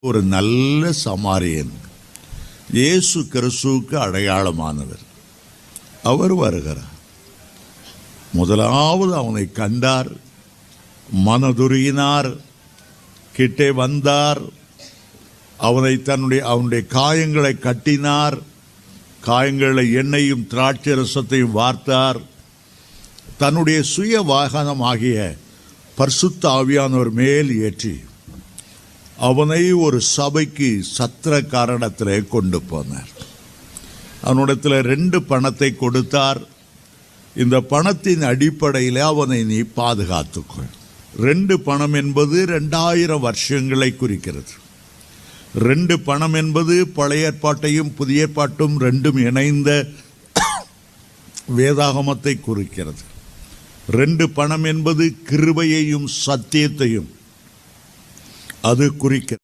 ஒரு நல்ல சமாரியன். இயேசு கிறிஸ்துவுக்கு அடையாளமானவர். அவர் வருகிறார். முதலாவது அவனை கண்டார். மனதுருகினார். கிட்டே வந்தார். அவனை தன்னுடைய அவனுடைய காயங்களை கட்டினார். காயங்களில் எண்ணெயும் திராட்சை ரசத்தையும் வார்த்தார். தன்னுடைய சுய வாகனமாகிய பர்சுத்த ஆவியானவர் மேல் ஏற்றி அவனை ஒரு சபைக்கு சத்திர காரணத்திலே கொண்டு போனார். அவனிடத்தில் ரெண்டு பணத்தை கொடுத்தார். இந்த பணத்தின் அடிப்படையில் அவனை நீ பாதுகாத்துக்கொள். ரெண்டு பணம் என்பது ரெண்டாயிரம் வருஷங்களை குறிக்கிறது. ரெண்டு பணம் என்பது பழைய ஏற்பாட்டையும் புதிய ஏற்பாட்டும் ரெண்டும் இணைந்த வேதாகமத்தை குறிக்கிறது. ரெண்டு பணம் என்பது கிருபையையும் சத்தியத்தையும் அது குறிக்கிறது.